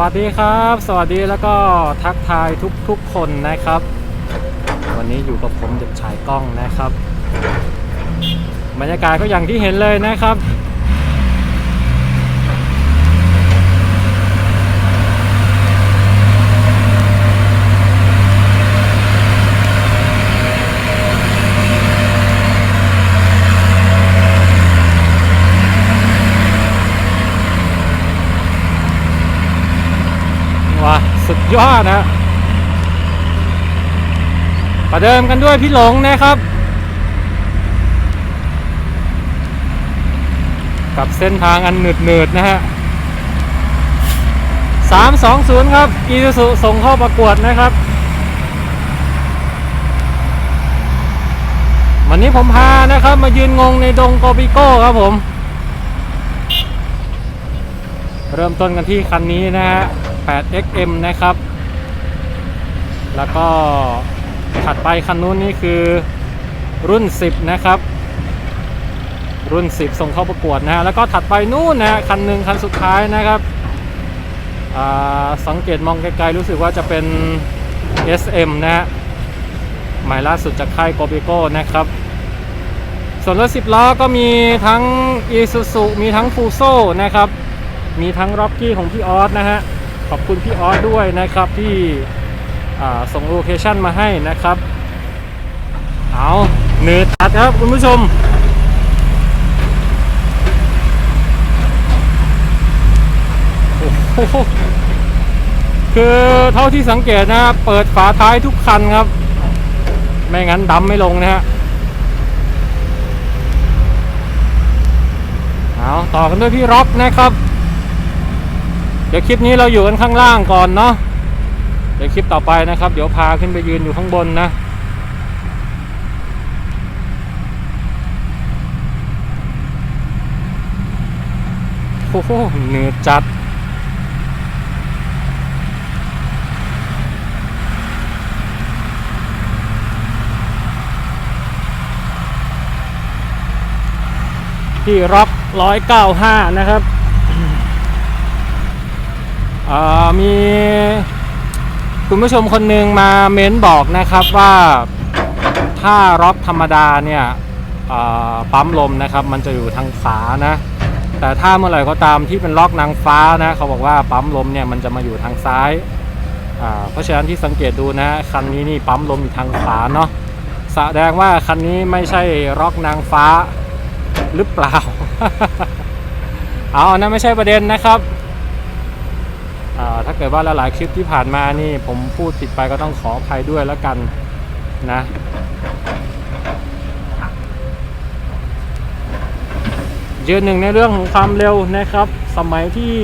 วัสดีครับ สวัสดีแล้วก็ทักทายทุกๆคนนะครับ วันนี้อยู่กับผมเด็กชายกล้องนะครับ บรรยากาศก็อย่างที่เห็นเลยนะครับ ว้า สุดยอดนะประเดิมกันด้วยพี่หลงนะครับ กับเส้นทางอันหนืดหนืดๆนะฮะ320ครับอีซูซุส่งเข้าประกวดนะครับ วันนี้ผมพานะครับ มายืนงงในดงโกบิโก้ครับผม เริ่มต้นกันที่คันนี้นะฮะ 8XM นะครับ แล้วก็ถัดไปคันนู้นนี่คือรุ่น 10 นะครับ รุ่น 10 ส่งเข้าประกวดนะฮะแล้วก็ถัดไปนู่นนะฮะคันหนึ่งคันสุดท้ายนะครับอ่าสังเกตมองไกลๆรู้สึกว่าจะเป็น SM นะฮะหมายล่าสุดจากค่ายโกบิโก้นะครับ ส่วนรถ10ล้อก็มีทั้ง Isuzu มีทั้ง f u s o นะครับ มีทั้งร็อกกี้ของพี่ออสนะฮะ ขอบคุณพี่ออสด้วยนะครับที่ส่งโลเคชั่นมาให้นะครับ เอาเนื้อตัดครับคุณผู้ชม คือเท่าที่สังเกตนะเปิดฝาท้ายทุกคันครับ ไม่งั้นดำไม่ลงนะฮะเอาต่อกันด้วยพี่ร็อกนะครับ เดี๋ยวคลิปนี้เราอยู่กันข้างล่างก่อนเนาะเดี๋ยวคลิปต่อไปนะครับ เดี๋ยวพาขึ้นไปยืนอยู่ข้างบนนะโอ้โหเหนือจัดที่ร็อก195 นะครับ มีคุณผู้ชมคนหนึ่งมาเม้นบอกนะครับว่าถ้าร็อกธรรมดาเนี่ยปั๊มลมนะครับ มันจะอยู่ทางฝานะ แต่ถ้าเมื่อไหร่ก็ตามที่เป็นล็อกนางฟ้านะ เขาบอกว่าปั๊มลมเนี่ยมันจะมาอยู่ทางซ้ายเพราะฉะนั้นที่สังเกตดูนะคันนี้นี่ปั๊มลมอยู่ทางขวาเนาะแสดงว่าคันนี้ไม่ใช่ร็อกนางฟ้าหรือเปล่า เอานนั้นไม่ใช่ประเด็นนะครับ ถ้าเกิดว่าหลายๆคลิปที่ผ่านมานี่ผมพูดผิดไปก็ต้องขออภัยด้วยแล้วกันนะยืนหนึ่งในเรื่องของความเร็วนะครับ สมัยที่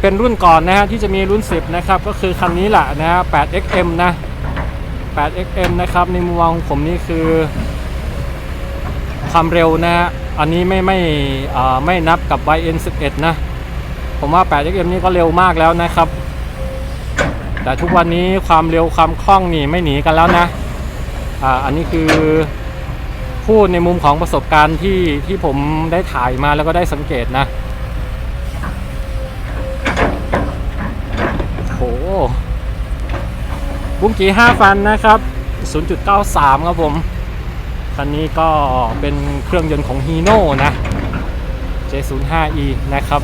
เป็นรุ่นก่อนนะฮะที่จะมีรุ่น 10 นะครับ ก็คือคันนี้แหละนะฮะ 8XM นะ 8XM นะครับในมุมมองของผมนี่คือ ความเร็วนะฮะ อันนี้ไม่ไม่ไม่นับกับ YN11 นะ ผมว่า 8XM นี่ก็เร็วมากแล้วนะครับ แต่ทุกวันนี้ความเร็วความคล่องนี่ไม่หนีกันแล้วนะอ่าอันนี้คือพูดในมุมของประสบการณ์ที่ที่ผมได้ถ่ายมาแล้วก็ได้สังเกตนะโหบุ้งกี5ฟันนะครับ 0.93 ครับผม คันนี้ก็เป็นเครื่องยนต์ของ Hino นะ J05E นะครับ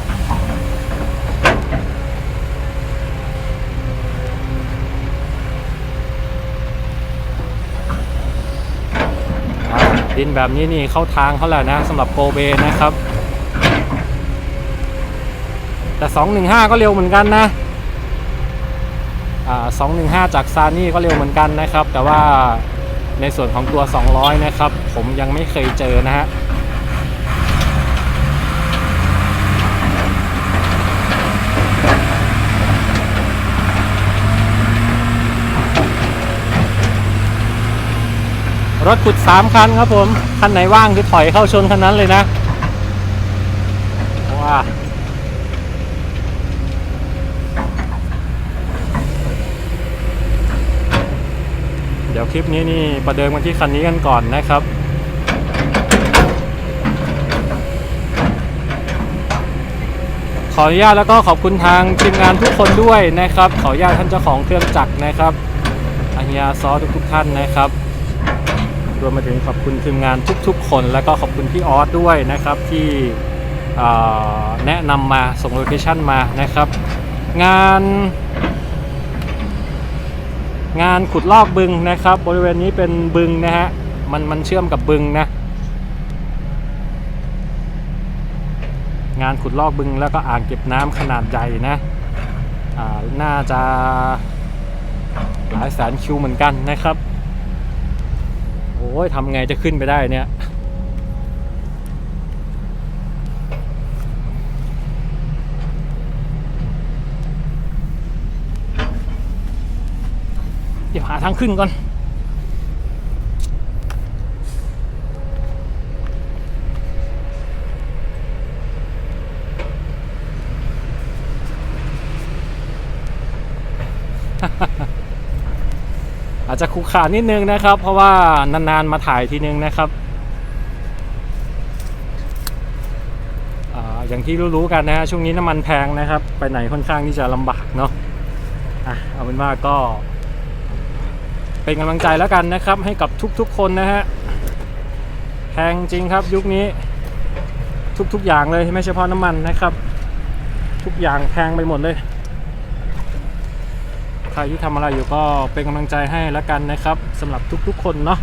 ดินแบบนี้นี่เข้าทางเขาแล้วนะสำหรับโกเบนะครับ แต่ 215 ก็เร็วเหมือนกันนะ215 จากซานี่ก็เร็วเหมือนกันนะครับ แต่ว่าในส่วนของตัว 200 นะครับ ผมยังไม่เคยเจอนะฮะ รถขุด3คันครับผม คันไหนว่างคือถอยเข้าชนคันนั้นเลยนะว้าเดี๋ยวคลิปนี้นี่ประเดิมกันที่คันนี้กันก่อนนะครับขออนุญาตแล้วก็ขอบคุณทางทีมงานทุกคนด้วยนะครับ ขออนุญาตท่านเจ้าของเครื่องจักรนะครับอาเฮียซอทุกๆท่านนะครับ รวมมาถึงขอบคุณทีมงานทุกๆ คน แล้วก็ขอบคุณพี่ออสด้วยนะครับที่แนะนำมาส่งโลเคชั่นมานะครับ งานงานขุดลอกบึงนะครับ บริเวณนี้เป็นบึงนะฮะมันมันเชื่อมกับบึงนะ งานขุดลอกบึงแล้วก็อ่างเก็บน้ำขนาดใหญ่นะน่าจะหลายแสนคิวเหมือนกันนะครับ โอ้ยทำไงจะขึ้นไปได้เนี่ย เดี๋ยวหาทางขึ้นก่อน อา จจะคุกขานิดนึงนะครับ เพราะว่านานๆมาถ่ายทีนึงนะครับอย่างที่รู้ๆกันนะฮะช่วงนี้น้ำมันแพงนะครับ ไปไหนค่อนข้างที่จะลำบากเนาะอะเอาเป็นว่าก็ เป็นกำลังใจแล้วกันนะครับ ให้กับทุกๆคนนะฮะแพงจริงครับยุคนี้ทุกๆอย่างเลยไม่เฉพาะน้ำมันนะครับ ทุกอย่างแพงไปหมดเลย รที่ทำอะไรอยู่ก็เป็นกำลังใจให้แล้วกันนะครับสำหรับทุกๆคนเนาะ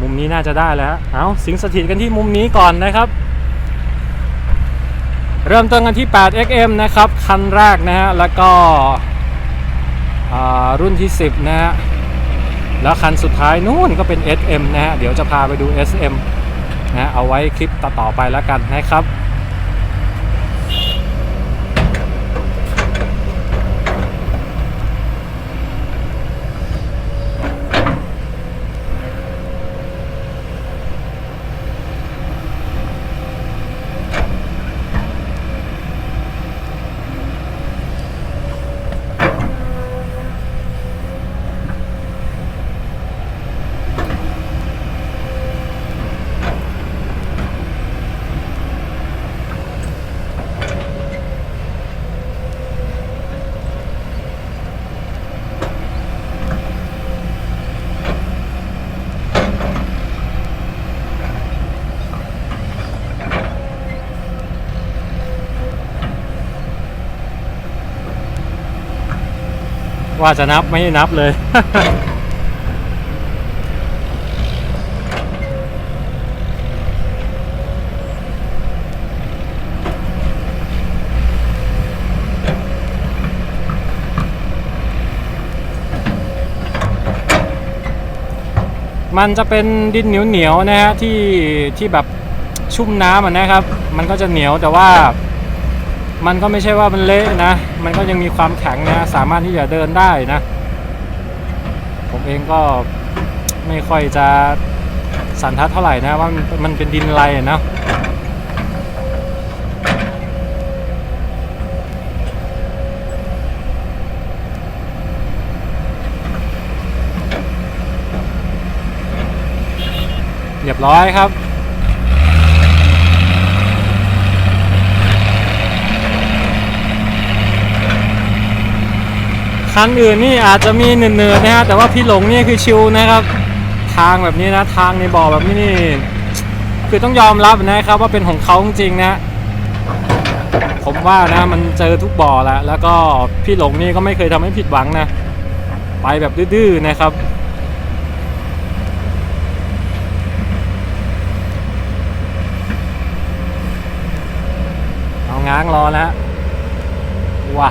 มุมนี้น่าจะได้แล้วเอาสิงสถิตกันที่มุมนี้ก่อนนะครับ เริ่มต้นกันที่ 8XM นะครับ คันแรกนะฮะ แล้วก็รุ่นที่ 10 นะฮะ แล้วคันสุดท้ายนู่นก็เป็น SM นะฮะ เดี๋ยวจะพาไปดู SM นะฮะเอาไว้คลิปต่อๆไปแล้วกันนะครับ ว่าจะนับไม่นับเลย มันจะเป็นดินเหนียวๆนะฮะที่ที่แบบชุ่มน้ำอะนะครับ มันก็จะเหนียวแต่ว่า มันก็ไม่ใช่ว่ามันเละนะ มันก็ยังมีความแข็งนะ สามารถที่จะเดินได้นะ ผมเองก็ไม่ค่อยจะสันทัดเท่าไหร่นะว่ามันเป็นดินอะไรนะเรียบร้อยครับ คันอื่นนี่อาจจะมีเนืดๆนะฮะแต่ว่าพี่หลงนี่คือชิวนะครับ ทางแบบนี้นะทางในบ่อแบบนี้นี่คือต้องยอมรับนะครับว่าเป็นของเขาจริงๆนะผมว่านะมันเจอทุกบ่อแล้วแล้วก็พี่หลงนี่ก็ไม่เคยทำให้ผิดหวังนะไปแบบดื้อๆนะครับเอาง้างรอแล้วว้า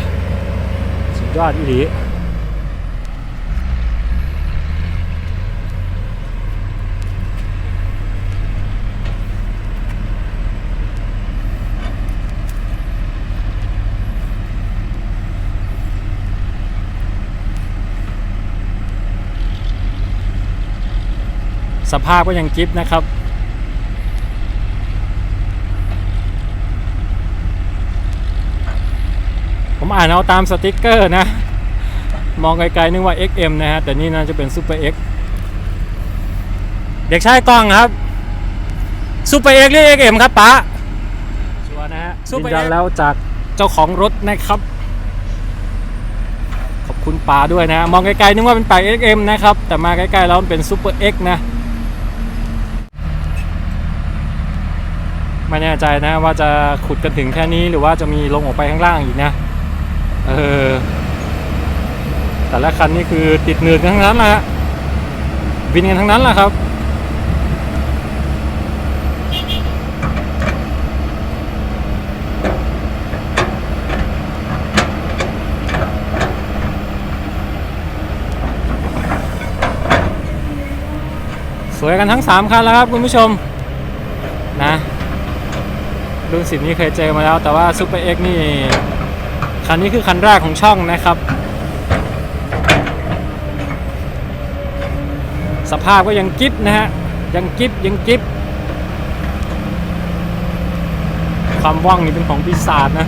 ยอดอีหลีสภาพก็ยังกิฟนะครับ ผม อ่านเอาตามสติกเกอร์นะ มองไกลๆนึกว่า XM นะฮะ แต่นี่น่าจะเป็น Super X เด็กชายกล้องครับ Super X หรือ XM ครับป๊าชัวร์นะฮะยืนยันแล้วจากเจ้าของรถนะครับ ขอบคุณป๋าด้วยนะ มองไกลๆนึกว่าเป็นป๋า XM นะครับ แต่มาใกล้ๆแล้วมันเป็น Super X นะไม่แน่ใจนะว่าจะขุดกันถึงแค่นี้หรือว่าจะมีลงออกไปข้างล่างอีกนะ เออแต่ละคันนี่คือติดหนืดทั้งนั้นแหละบินกันทั้งนั้นแหละครับสวยกันทั้ง 3 คันแล้วครับคุณผู้ชมนะรุ่นสิบนี้เคยเจอมาแล้วแต่ว่า Super X นี่ คันนี้คือคันแรกของช่องนะครับ สภาพก็ยังกิฟนะฮะ ยังกิฟยังกิฟความว่างนี่เป็นของปีศาจนะ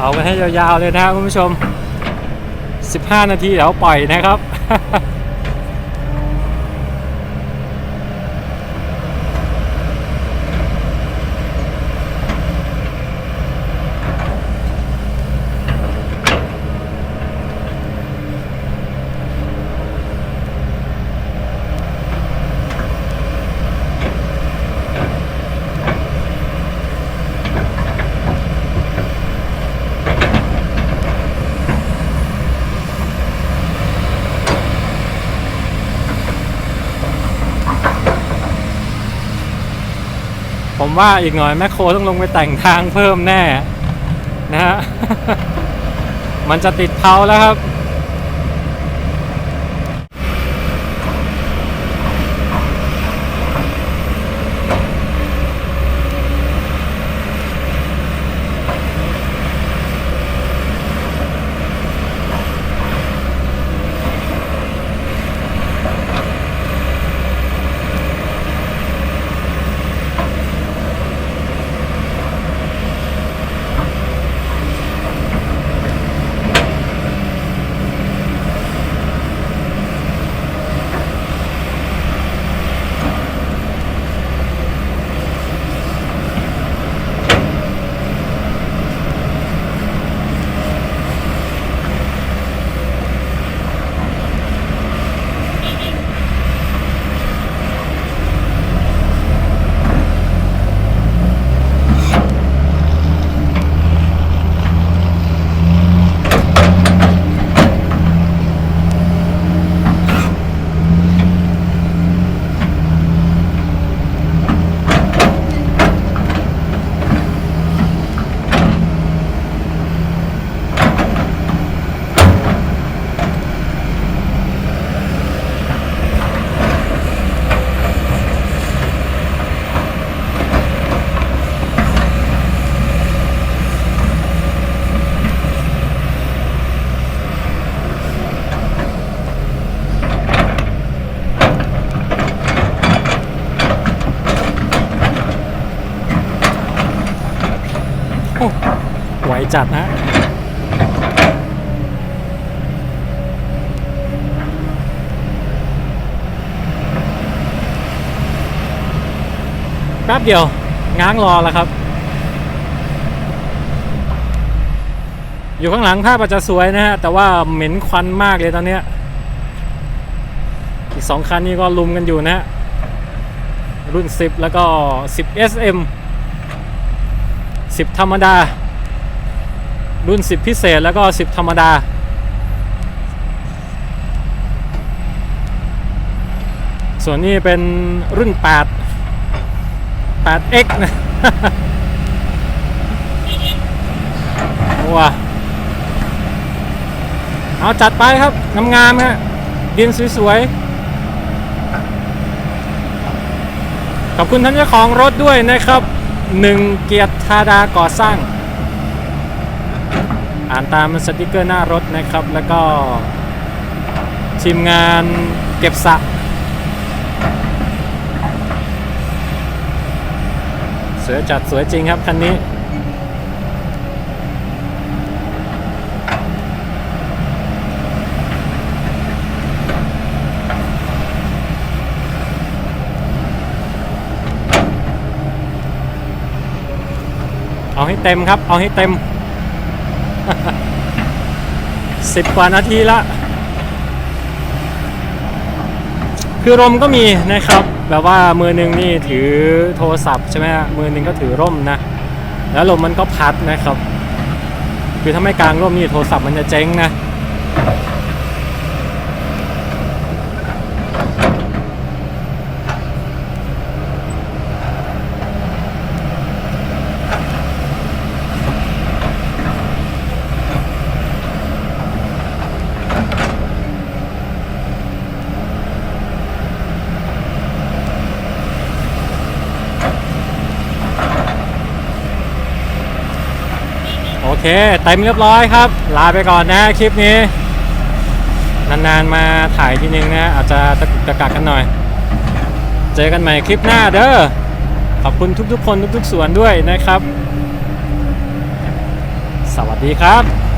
เอากันให้ยาวๆเลยนะครับคุณผู้ชม 15 นาทีเดี๋ยวปล่อยนะครับ ผมว่าอีกหน่อยแมคโครต้องลงไปแต่งทางเพิ่มแน่นะฮะ มันจะติดเพาแล้วครับ จัดนะแป๊บเดียว ง้างรอแล้วครับ อยู่ข้างหลังภาพอาจจะสวยนะฮะ แต่ว่าเหม็นควันมากเลยตอนเนี้ยอีกสองคันนี้ก็ลุมกันอยู่นะฮะ รุ่น 10 แล้วก็ 10 SM 10 ธรรมดา รุ่น 10 พิเศษแล้วก็ 10 ธรรมดา ส่วนนี้เป็นรุ่น 8 8x นะว้าเอาจัดไปครับ งามๆฮะดินสวยๆ ขอบคุณท่านเจ้าของรถด้วยนะครับหนึ่งเกียรติธาดาก่อสร้าง อ่านตามสติกเกอร์หน้ารถนะครับ แล้วก็ทีมงานเก็บสะสวยจัดสวยจริงครับคันนี้เอาให้เต็มครับ เอาให้เต็ม สิบกว่านาทีละ คือร่มก็มีนะครับ แบบว่ามือหนึ่งนี่ถือโทรศัพท์ใช่ไหมมือหนึ่งก็ถือร่มนะ แล้วลมมันก็พัดนะครับ คือถ้าไม่กลางร่มนี่โทรศัพท์มันจะเจ๊งนะ เคเต็มเรียบร้อยครับ ลาไปก่อนนะคลิปนี้ นานๆมาถ่ายทีนึงนะ อาจจะตะกุกตะกักกันหน่อย เจอกันใหม่คลิปหน้าเด้อขอบคุณทุกๆคนทุกๆส่วนด้วยนะครับ สวัสดีครับ